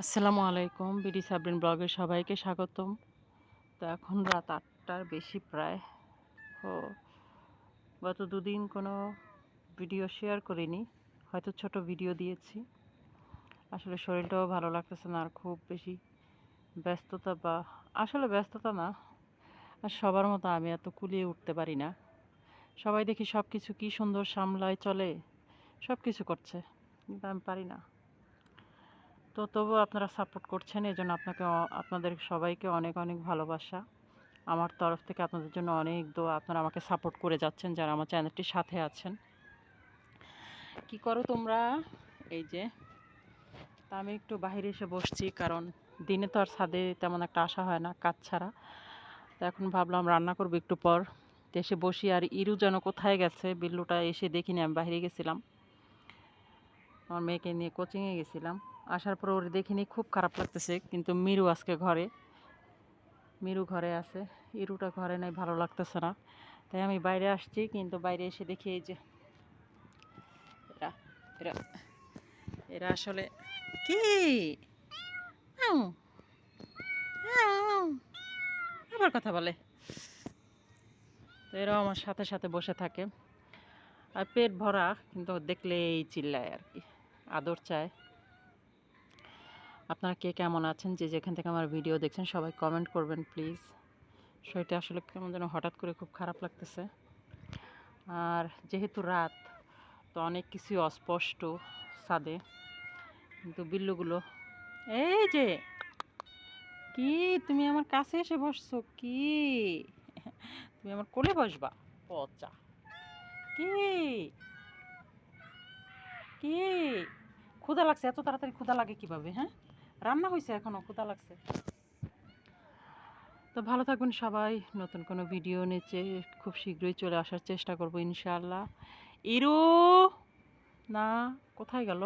আসসালামু আলাইকুম বিডি সাবরিন ব্লগে সবাইকে স্বাগতম। তো এখন রাত আটটার বেশি প্রায়। তো গত দুদিন কোনো ভিডিও শেয়ার করিনি, হয়তো ছোট ভিডিও দিয়েছি। আসলে শরীরটাও ভালো লাগতেছে না, আর খুব বেশি ব্যস্ততা বা, আসলে ব্যস্ততা না, আর সবার মতো আমি এত কুলিয়ে উঠতে পারি না। সবাই দেখি সব কিছু কী সুন্দর সামলায় চলে সব কিছু করছে, কিন্তু আমি পারি না। তো তবুও আপনারা সাপোর্ট করছেন এই জন্য আপনাকে আপনাদের সবাইকে অনেক অনেক ভালোবাসা। আমার তরফ থেকে আপনাদের জন্য অনেক দোয়া। আপনারা আমাকে সাপোর্ট করে যাচ্ছেন, যারা আমার চ্যানেলটির সাথে আছেন। কি করো তোমরা? এই যে, তা আমি একটু বাইরে এসে বসছি, কারণ দিনে তো আর ছাদে তেমন একটা আসা হয় না, কাজ ছাড়া। তো এখন ভাবলাম রান্না করব একটু পর। এসে বসি, আর ইরু যেন কোথায় গেছে, বিল্লুটা এসে দেখিনি, আমি বাইরে গেছিলাম। আমার মেয়েকে নিয়ে কোচিংয়ে গেছিলাম। আসার পর ওর দেখিনি খুব খারাপ লাগতেছে, কিন্তু মিরু আজকে ঘরে। মিরু ঘরে আছে, ইরুটা ঘরে নাই, ভালো লাগতেছে না। তাই আমি বাইরে আসছি, কিন্তু বাইরে এসে দেখি এই যে, এরা এরা এরা আসলে কি? আবার কথা বলে। তো এরাও আমার সাথে সাথে বসে থাকে। আর পেট ভরা, কিন্তু দেখলেই চিল্লায় আর কি। আদর চায়। আপনারা কে কেমন আছেন? যে যেখান থেকে আমার ভিডিও দেখছেন, সবাই কমেন্ট করবেন প্লিজ শরীরটা আসলে কেমন যেন হঠাৎ করে খুব খারাপ লাগতেছে। আর যেহেতু রাত, তো অনেক কিছুই অস্পষ্ট ছাদে। কিন্তু বিল্লুগুলো, এই যে, কি? তুমি আমার কাছে এসে বসছো? কি? তুমি আমার কোলে বসবা? পচা। কি? কি? ক্ষুধা লাগছে? এত তাড়াতাড়ি ক্ষুধা লাগে কীভাবে হ্যাঁ? রান্না হয়েছে এখনও কোথা লাগছে। তো ভালো থাকবেন সবাই, নতুন কোনো ভিডিও নিচে খুব শীঘ্রই চলে আসার চেষ্টা করব ইনশাআল্লাহ। ইরু, না, কোথায় গেল?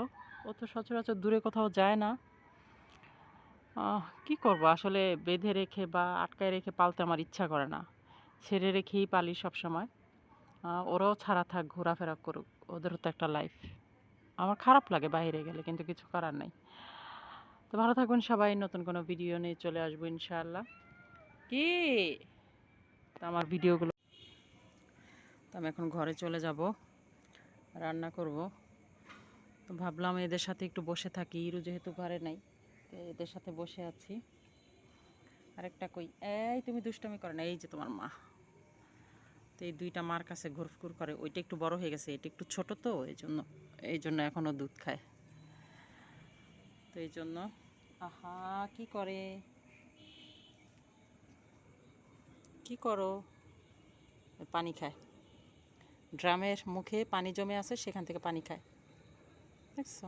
ও তো সচরাচর দূরে কোথাও যায় না। কি করব? আসলে বেঁধে রেখে বা আটকায় রেখে পালতে আমার ইচ্ছা করে না। ছেড়ে রেখেই পালি সব সময় ওরাও ছাড়া থাক, ঘোরাফেরা করুক, ওদেরও তো একটা লাইফ আমার খারাপ লাগে বাইরে গেলে, কিন্তু কিছু করার নাই। তো ভালো থাকবেন সবাই, নতুন কোনো ভিডিও নিয়ে চলে আসব ইনশাআল্লাহ। কি? তো আমার ভিডিওগুলো তো আমি এখন ঘরে চলে যাব, রান্না করব। তো ভাবলাম এদের সাথে একটু বসে থাকি, ইরু যেহেতু ঘরে নাই, তো এদের সাথে বসে আছি। আরেকটা কই? এই তুমি দুষ্টামি করে না, এই যে তোমার মা। তো এই দুইটা মার কাছে ঘুরফুর করে, ওইটা একটু বড় হয়ে গেছে, এটা একটু ছোট তো, এই জন্য এই জন্য এখনও দুধ খায়। তো এই জন্য। আহা, কি করে? কি করো? পানি খায়। ড্রামের মুখে পানি জমে আছে, সেখান থেকে পানি খায়। দেখছ?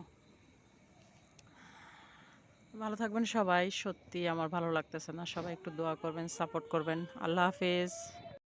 ভালো থাকবেন সবাই, সত্যি আমার ভালো লাগতেছে না। সবাই একটু দোয়া করবেন সাপোর্ট করবেন। আল্লাহ হাফেজ।